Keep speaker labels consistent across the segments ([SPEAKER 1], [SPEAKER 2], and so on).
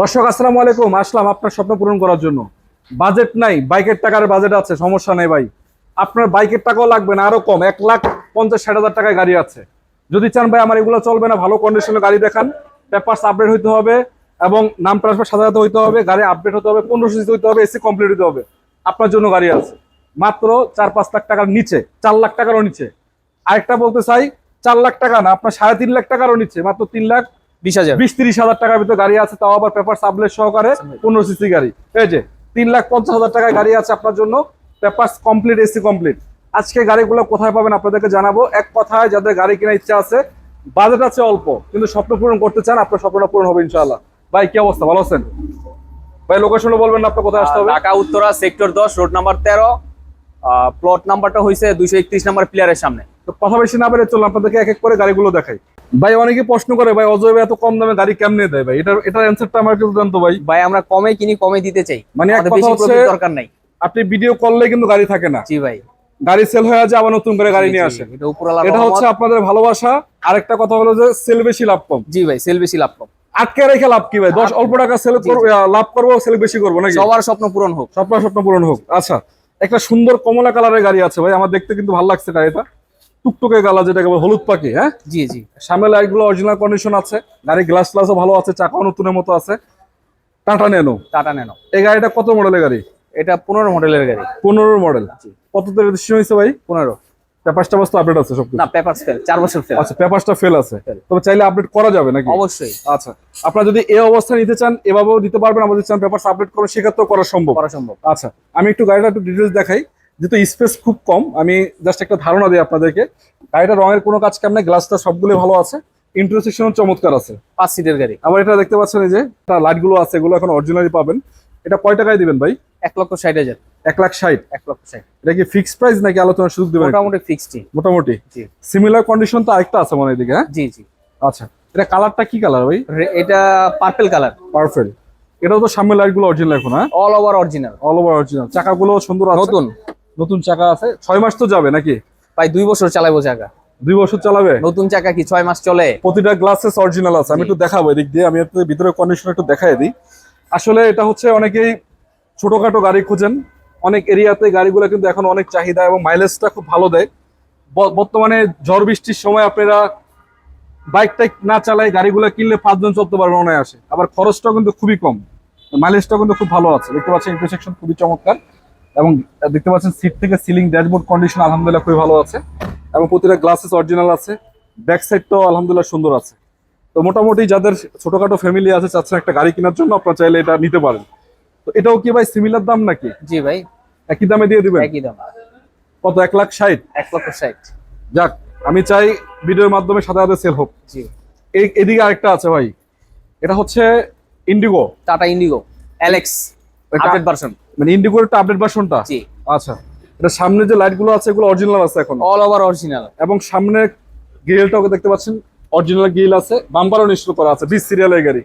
[SPEAKER 1] দর্শক, আসসালামু আলাইকুম। আসলাম আপনার স্বপ্ন পূরণ করার জন্য। বাজেট নাই, বাইকের টাকার বাজেট আছে, সমস্যা নেই ভাই। আপনার বাইকের টাকাও লাগবে না, আরও কম, এক লাখ পঞ্চাশ ষাট হাজার টাকায় গাড়ি আছে। যদি চান ভাই আমার এগুলো চলবে না, ভালো কন্ডিশনের গাড়ি দেখান। পেপারস আপডেট হইতে হবে এবং নাম ট্রান্সফার সাধারণত হইতে হবে, গাড়ি আপডেট হতে হবে, পনেরোশো সিসি হইতে হবে, এসি কমপ্লিট হইতে হবে। আপনার জন্য গাড়ি আছে। মাত্র চার পাঁচ লাখ টাকার নিচে, চার লাখ টাকারও নিচে। আরেকটা বলতে চাই, চার লাখ টাকা না, আপনার সাড়ে তিন লাখ টাকারও নিচে, মাত্র তিন লাখ
[SPEAKER 2] বিশ হাজার।
[SPEAKER 1] বিশ তিরিশ হাজার টাকার ভিতরে গাড়ি আছে তাও আবার পেপার সাবলেট সহকারে পনেরো সিসি গাড়ি। এই যে তিন লাখ পঞ্চাশ হাজার টাকায় গাড়ি আছে আপনার জন্য পেপার কমপ্লিট এসি কমপ্লিট আজকে গাড়িগুলো কোথায় পাবেন আপনাদেরকে জানাব। এক কথায় যাদের গাড়ি কেনার ইচ্ছা আছে বাজেট আছে অল্প কিন্তু স্বপ্ন পূরণ করতে চান আপনার স্বপ্নটা পূরণ হবে ইনশাআল্লাহ। ভাই কি অবস্থা? ভালো আছেন? ভাই লোকেশনও বলবেন আপনার কোথায় আসতে হবে?
[SPEAKER 2] ঢাকা উত্তরা সেক্টর দশ রোড নাম্বার তেরো। প্লট নাম্বারটা হয়েছে দুইশো একত্রিশ নাম্বার প্লেয়ারের সামনে।
[SPEAKER 1] তো কথা বেশি না বেড়ে চলুন আপনাদেরকে এক এক করে গাড়িগুলো দেখাই। ভাই অনেকে প্রশ্ন করে ভাই অজয় ভাই এত কম দামে গাড়ি কেমনে দেয় ভাই? এটার এটার অ্যান্সারটা আমার একটু জানতো ভাই।
[SPEAKER 2] ভাই আমরা কমে কিনি কমে দিতে চাই।
[SPEAKER 1] মানে এক কথা
[SPEAKER 2] বেশি
[SPEAKER 1] হচ্ছে
[SPEAKER 2] দরকার নাই।
[SPEAKER 1] আপনি ভিডিও করলে কিন্তু গাড়ি থাকে না।
[SPEAKER 2] জি ভাই।
[SPEAKER 1] গাড়ি সেল হয়ে যায় আবার নতুন করে গাড়ি নিয়ে আসে
[SPEAKER 2] এটা
[SPEAKER 1] এটা হচ্ছে আপনাদের ভালোবাসা। আরেকটা কথা হলো যে সেল বেশি লাভ কম।
[SPEAKER 2] জি ভাই সেল বেশি লাভ কম।
[SPEAKER 1] আটকে রেখে লাভ কি ভাই? দশ অল্প টাকা সেল করব লাভ করব সেল বেশি করব নাকি?
[SPEAKER 2] সবার স্বপ্ন পূরণ হোক।
[SPEAKER 1] স্বপ্ন স্বপ্ন পূরণ হোক। আচ্ছা একটা সুন্দর কমলা কালারের গাড়ি আছে ভাই। আমার দেখতে কিন্তু ভালো লাগছে গাড়িটা। টুকটুকে গালা যেটাকে হলুদ পাখি হ্যাঁ?
[SPEAKER 2] জি জি।
[SPEAKER 1] সামনে লাইটগুলো অরিজিনাল কন্ডিশন আছে গাড়ি গ্লাস গ্লাসও ভালো আছে চাকাও নতুনের মতো আছে। টাটা নেনো
[SPEAKER 2] টাটা নেনো
[SPEAKER 1] এই গাড়িটা কত মডেলের গাড়ি?
[SPEAKER 2] এটা পনেরো মডেলের গাড়ি।
[SPEAKER 1] পনেরো মডেল কত রেজিস্ট্রেশন হয়েছে ভাই?
[SPEAKER 2] পনেরো।
[SPEAKER 1] পেপারসটা বাস তো আপডেট আছে সব
[SPEAKER 2] না পেপার ফেল চার বছর ফেল
[SPEAKER 1] আচ্ছা পেপারসটা ফেল আছে। তবে চাইলে আপডেট করা যাবে নাকি?
[SPEAKER 2] অবশ্যই।
[SPEAKER 1] আচ্ছা আপনারা যদি এই অবস্থা নিতে চান এভাবেও দিতে পারবেন। আমাদের চান পেপার আপডেট করে সেক্ষেত্রেও করা সম্ভব।
[SPEAKER 2] করা সম্ভব।
[SPEAKER 1] আচ্ছা আমি একটু গাড়িটা একটু ডিটেলস দেখাই। যেহেতু স্পেস খুব কম আমি জাস্ট একটা ধারণা দিই আপনাদেরকে। গাড়িটা রঙের কোনো কাজ কেমন গ্লাসটা সবগুলো ভালো আছে। ইন্টারসেকশনও চমৎকার আছে।
[SPEAKER 2] পাঁচ সিটের গাড়ি।
[SPEAKER 1] আবার এটা দেখতে পাচ্ছেন এই যে লাইটগুলো আছে এগুলো এখন অরিজিনালি পাবেন। এটা কয় টাকায় দিবেন ভাই?
[SPEAKER 2] এক লক্ষ ষাট হাজার।
[SPEAKER 1] এক লাখ ষাট।
[SPEAKER 2] এক লক্ষ ষাট।
[SPEAKER 1] এটা কি ফিক্সড প্রাইস নাকি আলোচনার সুযোগ দেবেন?
[SPEAKER 2] মোটামুটি ফিক্সড
[SPEAKER 1] মোটামুটি।
[SPEAKER 2] জি।
[SPEAKER 1] সিমিলার কন্ডিশন তো আরেকটা আছে মনে এদিকে হ্যাঁ?
[SPEAKER 2] জি জি।
[SPEAKER 1] আচ্ছা এটা কালারটা কি কালার ভাই?
[SPEAKER 2] এটা পার্পেল কালার
[SPEAKER 1] পারফেক্ট এটাও তো সামনে লাইটগুলো অরিজিনাল এখন হ্যাঁ?
[SPEAKER 2] All over original
[SPEAKER 1] all over original চাকাগুলো সুন্দর আছে।
[SPEAKER 2] নতুন।
[SPEAKER 1] নতুন চাকা আছে। ছয় মাস তো যাবে নাকি?
[SPEAKER 2] প্রায় দুই বছর চালাবো চাকা।
[SPEAKER 1] দুই বছর চালাবে?
[SPEAKER 2] নতুন চাকা কি ছয় মাস চলে?
[SPEAKER 1] প্রতিটা গ্লাসেস অরিজিনাল আছে। আমি একটু দেখাবো এদিক দিয়ে। আমি আপনাদের ভিতরে কন্ডিশন একটু দেখাই দিই। আসলে এটা হচ্ছে অনেকেই ছোটখাটো গাড়ি খুঁজেন। অনেক এরিয়াতে গাড়িগুলো কিন্তু এখন অনেক চাহিদা এবং মাইলেজটা খুব ভালো দেয়। বর্তমানে ঝড় বৃষ্টির সময় আপনারা বাইক টাইক না চালাই গাড়িগুলো কিনলে পাঁচজন চলতে পারবে মনে আসে আবার খরচটাও কিন্তু খুবই কম। মাইলেজটাও কিন্তু খুব ভালো আছে। দেখতে পাচ্ছেন ইন্টারসেকশন খুবই চমৎকার। এবং দেখতে পাচ্ছেন সিট থেকে সিলিং ড্যাশবোর্ড কন্ডিশন আলহামদুলিল্লাহ খুবই ভালো আছে। এবং প্রতিটা গ্লাসেস অরিজিনাল আছে। ব্যাক সাইডটাও আলহামদুলিল্লাহ সুন্দর আছে। তো মোটামুটি যাদের ছোটখাটো ফ্যামিলি আছে চাচ্ছেন একটা গাড়ি কেনার জন্য আপনারা চাইলে এটা নিতে পারেন। তো এটাও কি ভাই সিমিলার দাম নাকি?
[SPEAKER 2] জি ভাই।
[SPEAKER 1] একই দামে দিয়ে দিবেন?
[SPEAKER 2] একই দাম।
[SPEAKER 1] কত এক লাখ ষাট?
[SPEAKER 2] এক লক্ষ ষাট।
[SPEAKER 1] যাক আমি চাই ভিডিওর মাধ্যমে সাথে সাথে সেল হোক।
[SPEAKER 2] জি।
[SPEAKER 1] এই এদিকে আরেকটা আছে ভাই। এটা হচ্ছে ইন্ডিগো
[SPEAKER 2] টাটা ইন্ডিগো অ্যালেক্স আপডেট ভার্সন
[SPEAKER 1] মানে ইন্ডিগোর একটা আপডেট ভার্সনটা
[SPEAKER 2] জি।
[SPEAKER 1] আচ্ছা। এটা সামনে যে লাইটগুলো আছে এগুলো অরিজিনাল আছে এখন?
[SPEAKER 2] অল ওভার অরিজিনাল
[SPEAKER 1] এবং সামনে গ্রিলটাও দেখতে পাচ্ছেন? অরিজিনাল গ্রিল আছে বাম্পারও নিশ্চিত করা আছে বিশ সিরিয়ালের গাড়ি।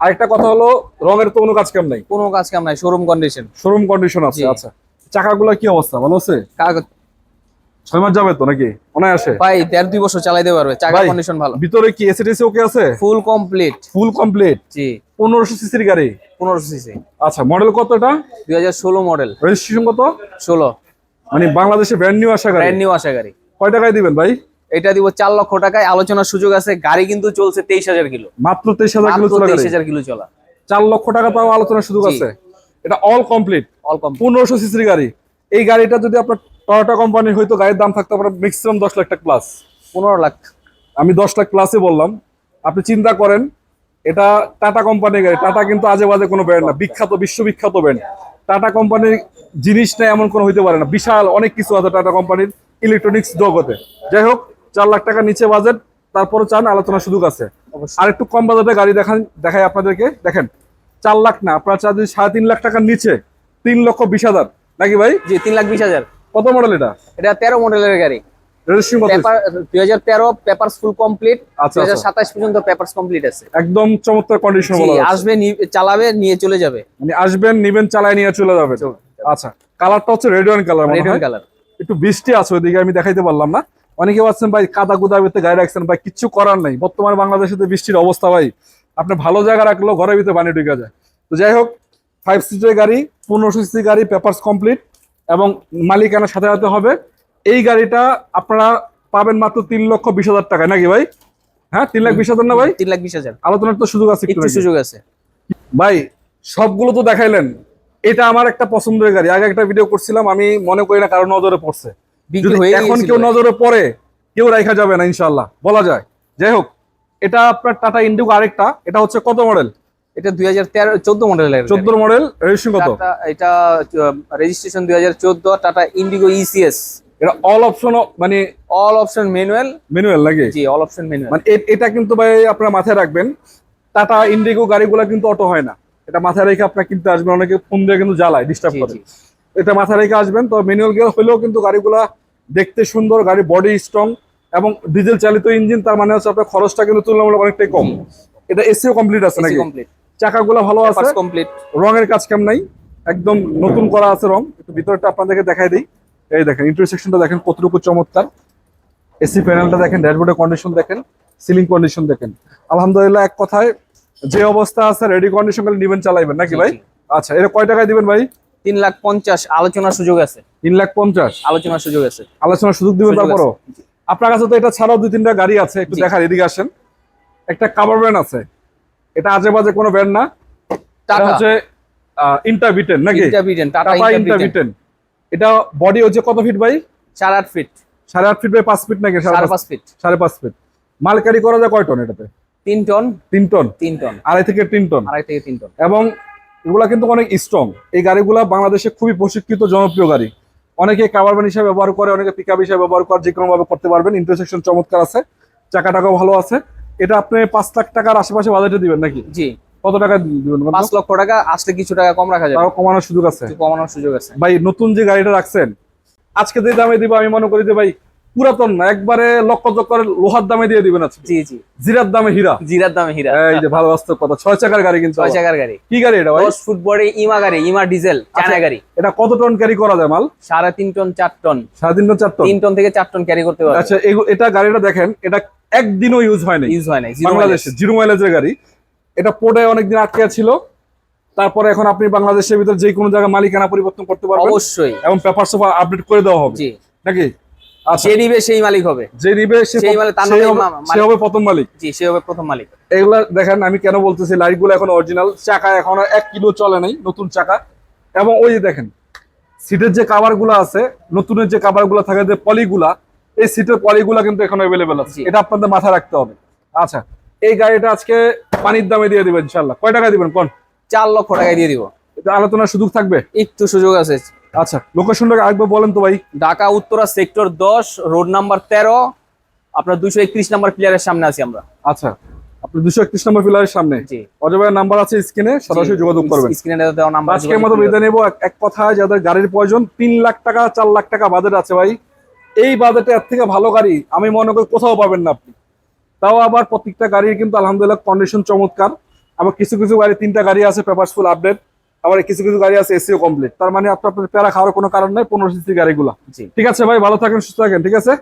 [SPEAKER 1] আরেকটা কথা হলো রঙের তো কোনো কাজ কাম নাই?
[SPEAKER 2] কোনো কাজ কাম নাই শোরুম কন্ডিশন
[SPEAKER 1] শোরুম কন্ডিশন আছে আচ্ছা। চাকাগুলো কি অবস্থা ভালো আছে?
[SPEAKER 2] কাগজ
[SPEAKER 1] ছয় মাস যাবে তো নাকি? অনায়াসে
[SPEAKER 2] ভাই দেড় দুই বছর চালাইতে পারবে চাকা কন্ডিশন ভালো।
[SPEAKER 1] ভিতরে কি এসিটিসি ওকে আছে?
[SPEAKER 2] ফুল কমপ্লিট
[SPEAKER 1] ফুল কমপ্লিট
[SPEAKER 2] জি।
[SPEAKER 1] পনেরোশো সিসির গাড়ি?
[SPEAKER 2] পনেরোশো সিসি
[SPEAKER 1] আচ্ছা মডেল কত এটা?
[SPEAKER 2] দুই হাজার ষোলো মডেল
[SPEAKER 1] রেজিস্ট্রেশন কত?
[SPEAKER 2] ষোলো।
[SPEAKER 1] মানে বাংলাদেশে ব্র্যান্ড নিউ আসা গাড়ি?
[SPEAKER 2] ব্র্যান্ড নিউ আসা গাড়ি।
[SPEAKER 1] কয় টাকায় দিবেন ভাই?
[SPEAKER 2] এটা দিব চার লক্ষ টাকায়। আলোচনার সুযোগ আছে গাড়ি কিন্তু চলছে তেইশ হাজার কিলো।
[SPEAKER 1] মাত্র তেইশ হাজার কিলো চলে
[SPEAKER 2] তেইশ হাজার কিলো চলা।
[SPEAKER 1] চার লক্ষ টাকা তাও আলোচনার সুযোগ। আছে। এটা অল কমপ্লিট
[SPEAKER 2] অল কম
[SPEAKER 1] পনেরোশো সিসির গাড়ি। এই গাড়িটা যদি আপনার টয়োটা কোম্পানির হয়তো গাড়ির দাম থাকতে পারে ম্যাক্সিমাম দশ লাখ টাকা প্লাস
[SPEAKER 2] পনেরো লাখ।
[SPEAKER 1] আমি দশ লাখ প্লাসই বললাম। আপনি চিন্তা করেন এটা টাটা কোম্পানির গাড়ি। টাটা কিন্তু আজে বাজে কোনো ব্র্যান্ড না। বিখ্যাত বিশ্ববিখ্যাত ব্র্যান্ড টাটা কোম্পানির জিনিসটা এমন কোনো হইতে পারে না। বিশাল অনেক কিছু আছে টাটা কোম্পানির ইলেকট্রনিক্স জগতে। যাই হোক চার লাখ টাকা নিচে বাজেট তারপরে চান আলোচনা সুযোগ আছে। আর একটু কম বাজেটে গাড়ি দেখান দেখাই আপনাদেরকে। দেখেন চার লাখ না আপনার চার যদি সাড়ে তিন লাখ টাকার নিচে তিন লক্ষ বিশ হাজার। নাকি ভাই?
[SPEAKER 2] জি তিন লাখ বিশ হাজার।
[SPEAKER 1] কত মডেল এটা?
[SPEAKER 2] এটা তেরো মডেলের গাড়ি।
[SPEAKER 1] রেজিস্ট্রেশন কত
[SPEAKER 2] পেপার দুই হাজার তেরো পেপার ফুল কমপ্লিট
[SPEAKER 1] আচ্ছা,
[SPEAKER 2] দুই হাজার
[SPEAKER 1] আচ্ছা।
[SPEAKER 2] সাতাশ পর্যন্ত পেপার কমপ্লিট আছে।
[SPEAKER 1] একদম চমৎকার কন্ডিশন বলা যাচ্ছে।
[SPEAKER 2] আসবে চালাবে নিয়ে চলে যাবে।
[SPEAKER 1] মানে আসবেন নিবেন চালায় নিয়ে চলে যাবেন। আচ্ছা কালারটা হচ্ছে red one colour
[SPEAKER 2] red colour
[SPEAKER 1] একটু বৃষ্টি আছে ওইদিকে আমি দেখাইতে পারলাম না। অনেকে ভাবছেন ভাই কাদা কুদা বেতে গায়ে রাখছেন। ভাই কিচ্ছু করার নাই। বর্তমানে বাংলাদেশে তো বৃষ্টির অবস্থা ভাই। আপনি ভালো জায়গা রাখলেও ঘরের ভিতরে পানি ঢুকে যায়। তো যাই হোক ফাইভ সিটের গাড়ি পনেরোশো সিসি গাড়ি পেপারস কমপ্লিট এবং মালিকানার সাথে সাথে হবে। এই গাড়িটা আপনারা পাবেন মাত্র তিন লক্ষ বিশ হাজার টাকায় নাকি ভাই? হ্যাঁ তিন লাখ বিশ হাজার না ভাই?
[SPEAKER 2] তিন লাখ বিশ হাজার।
[SPEAKER 1] আলোচনার তো সুযোগ আছে?
[SPEAKER 2] সুযোগ আছে।
[SPEAKER 1] ভাই সবগুলো তো দেখাইলেন। এটা আমার একটা পছন্দের গাড়ি। আগে একটা ভিডিও করছিলাম আমি মনে করি না কারও নজরে পড়ছে। এখন কেউ নজরে পড়ে কেউ রাখা যাবে না ইনশাল্লাহ বলা যায়। যাই হোক এটা আপনার টাটা ইন্ডিগো আরেকটা। এটা হচ্ছে কত মডেল
[SPEAKER 2] এটা দুই হাজার তেরো চোদ্দ মডেলের
[SPEAKER 1] চোদ্দ মডেল রেজিস্ট্রেশন কত?
[SPEAKER 2] এটা রেজিস্ট্রেশন দুই হাজার চোদ্দ টাটা ইন্ডিগো ইসিএস
[SPEAKER 1] এটা অল অপশন মানে
[SPEAKER 2] অল অপশন ম্যানুয়াল
[SPEAKER 1] ম্যানুয়াল নাকি?
[SPEAKER 2] জি অল অপশন ম্যানুয়াল
[SPEAKER 1] মানে এটা কিন্তু ভাই আপনারা মাথায় রাখবেন টাটা ইন্ডিগো গাড়িগুলো কিন্তু অটো হয় না। এটা মাথায় রেখে আপনার কিনতে আসবেন অনেকে ফোন দিয়ে কিন্তু জ্বালায় ডিস্টার্ব করে। এটা মাথায় রেখে আসবেন তো ম্যানুয়াল গিয়ার হলেও কিন্তু গাড়িগুলা দেখতে সুন্দর গাড়ি বডি স্ট্রং এবং ডিজেল চালিত ইঞ্জিন তার মানে হচ্ছে আপনার খরচটা কিন্তু তুলনামূলক অনেকটাই কম। এটা এসিও কমপ্লিট আছে নাকি?
[SPEAKER 2] কমপ্লিট
[SPEAKER 1] চাকাগুলো ভালো আছে।
[SPEAKER 2] কমপ্লিট
[SPEAKER 1] রঙের কাজ কেমন নাই? একদম নতুন করা আছে রং। একটু ভিতরটা আপনাদেরকে দেখাই দিই। এই দেখেন ইন্টারসেকশনটা দেখেন কতটুকু চমৎকার। এসি প্যানেলটা দেখেন ড্যাশবোর্ডের কন্ডিশন দেখেন সিলিং কন্ডিশন দেখেন। আলহামদুলিল্লাহ এক কথায় যে অবস্থা আছে রেডি কন্ডিশন করে নিবেন চালাইবেন। নাকি ভাই? আচ্ছা এটা কয় টাকায় দিবেন ভাই?
[SPEAKER 2] তিন লাখ পঞ্চাশ আলোচনার সুযোগ আছে।
[SPEAKER 1] তিন লাখ পঞ্চাশ?
[SPEAKER 2] আলোচনার সুযোগ আছে।
[SPEAKER 1] আলোচনার সুযোগ দিবেন তারপরও? আপনার কাছে তো এটা ছাড়াও দুই তিনটা গাড়ি আছে একটু দেখার এদিকে আসেন। একটা কাভার ব্যান আছে। এটা আজে বাজে কোনো ব্যান্ড না।
[SPEAKER 2] টাটা।
[SPEAKER 1] হচ্ছে ইন্টারভিটেন নাকি?
[SPEAKER 2] ইন্টারভিটেন টাটা ইন্টারভিটেন
[SPEAKER 1] এটা বডি হচ্ছে কত ফিট ভাই?
[SPEAKER 2] চার আট ফিট
[SPEAKER 1] সাড়ে আট ফিট বাই পাঁচ ফিট নাকি? সাড়ে
[SPEAKER 2] সাড়ে
[SPEAKER 1] পাঁচ
[SPEAKER 2] ফিট
[SPEAKER 1] সাড়ে পাঁচ ফিট মাল ক্যারি করা যায় কয় টন এটাতে?
[SPEAKER 2] তিন টন
[SPEAKER 1] তিন টন
[SPEAKER 2] তিন টন
[SPEAKER 1] আড়াই থেকে তিন টন
[SPEAKER 2] আড়াই থেকে তিন টন
[SPEAKER 1] এবং এগুলা কিন্তু অনেক স্ট্রং এই গাড়িগুলা বাংলাদেশে খুবই প্রশিক্ষিত জনপ্রিয় গাড়ি। অনেকে কাভারম্যান হিসেবে ব্যবহার করে অনেকে পিক হিসেবে ব্যবহার করে যে কোনো ভাবে করতে পারবেন। ইন্টারসেকশন চমৎকার আছে। চাকা টাকাও ভালো আছে। এটা আপনি পাঁচ লাখ টাকার আশেপাশে বাজেটে দিবেন নাকি?
[SPEAKER 2] জি।
[SPEAKER 1] কত টাকা দিবেন
[SPEAKER 2] পাঁচ লক্ষ টাকা আসলে কিছু টাকা কম রাখা
[SPEAKER 1] তাও কমানোর সুযোগ আছে?
[SPEAKER 2] কমানোর সুযোগ আছে।
[SPEAKER 1] ভাই নতুন যে গাড়িটা রাখছেন আজকে যে দামে দিব আমি মনে করি যে ভাই পুরাতন না একবারে লক্ষ চক্করের লোহার দামে দিয়ে দিবেন আজকে।
[SPEAKER 2] জি জি।
[SPEAKER 1] জিরার দামে হীরা।
[SPEAKER 2] জিরার দামে হীরা।
[SPEAKER 1] এই যে ভালো বাস্তব কথা ছয় চাকার গাড়ি কিন্তু
[SPEAKER 2] ছয় চাকার গাড়ি।
[SPEAKER 1] কি গাড়ি এটা ভাই?
[SPEAKER 2] ফুট বড়ে ইমা গাড়ি ইমা ডিজেল চায়না
[SPEAKER 1] আচ্ছা।
[SPEAKER 2] গাড়ি।
[SPEAKER 1] এটা কত টন ক্যারি করা যায় মাল?
[SPEAKER 2] সাড়ে তিন টন চার টন।
[SPEAKER 1] সাড়ে তিন টন চার টন?
[SPEAKER 2] তিন টন থেকে চার টন ক্যারি করতে পারবে।
[SPEAKER 1] আচ্ছা এটা গাড়িটা দেখেন এটা একদিনও ইউজ হয় না
[SPEAKER 2] ইউজ হয় নাই
[SPEAKER 1] বাংলাদেশে জিরো মাইলেজের গাড়ি। এটা পোর্টে অনেকদিন আটকে ছিল। তারপরে এখন আপনি বাংলাদেশের ভিতর যে কোনো জায়গায় মালিকানা পরিবর্তন করতে পারবেন।
[SPEAKER 2] অবশ্যই।
[SPEAKER 1] এবং পেপার সোপার আপডেট করে দেওয়া হবে। নাকি? আচ্ছা।
[SPEAKER 2] যে নিবে সেই মালিক হবে।
[SPEAKER 1] যে নিবে সে
[SPEAKER 2] সেই মালিক, তার
[SPEAKER 1] সে হবে- প্রথম মালিক।
[SPEAKER 2] জি সে হবে প্রথম মালিক।
[SPEAKER 1] এগুলা দেখেন আমি কেন বলতেছি লাইটগুলো এখন অরিজিনাল চাকা এখনও এক কিলো চলে নাই নতুন চাকা। এবং ওই যে দেখেন সিটের যে কাভারগুলো আছে নতুনের যে কাভারগুলো থাকে যে পলিগুলা এই সিটের পলিগুলা কিন্তু এখন অ্যাভেলেবেল আছে। এটা আপনাদের মাথায় রাখতে হবে। আচ্ছা এই গাড়িটা আজকে পানির দামে দিয়ে দিবেন ইনশাল্লাহ কয় টাকা দিবেন কোন?
[SPEAKER 2] চার লক্ষ টাকায় দিয়ে দিব।
[SPEAKER 1] এটা আলোচনার সুযোগ থাকবে?
[SPEAKER 2] একটু সুযোগ আছে।
[SPEAKER 1] আচ্ছা লোকেশনটা আরেকবার বলেন তো ভাই।
[SPEAKER 2] ঢাকা উত্তরা সেক্টর দশ রোড নাম্বার তেরো। আপনার দুশো একত্রিশ নাম্বার প্লেয়ারের সামনে আছি আমরা।
[SPEAKER 1] আচ্ছা আপনি দুশো একত্রিশ নম্বর পিলারের সামনে।
[SPEAKER 2] জি।
[SPEAKER 1] নাম্বার আছে স্ক্রিনে সরাসরি যোগাযোগ করবেন। আজকের মতো বিদায় নেব। এক- কথায় যাদের গাড়ির প্রয়োজন তিন লাখ টাকা চার লাখ টাকা বাজেট আছে ভাই। এই বাজেটে এর থেকে ভালো গাড়ি আমি মনে করি কোথাও পাবেন না আপনি। তাও আবার প্রত্যেকটা গাড়ির কিন্তু আলহামদুলিল্লাহ কন্ডিশন চমৎকার। আবার কিছু কিছু গাড়ি তিনটা গাড়ি আছে পেপারস ফুল আপডেট আবার কিছু কিছু গাড়ি আছে এসিও কমপ্লিট তার মানে আপনার প্যারা খাওয়ার কোনো কারণ নাই পনেরো সিসি গাড়িগুলো। ঠিক আছে ভাই ভালো থাকেন সুস্থ থাকেন ঠিক আছে?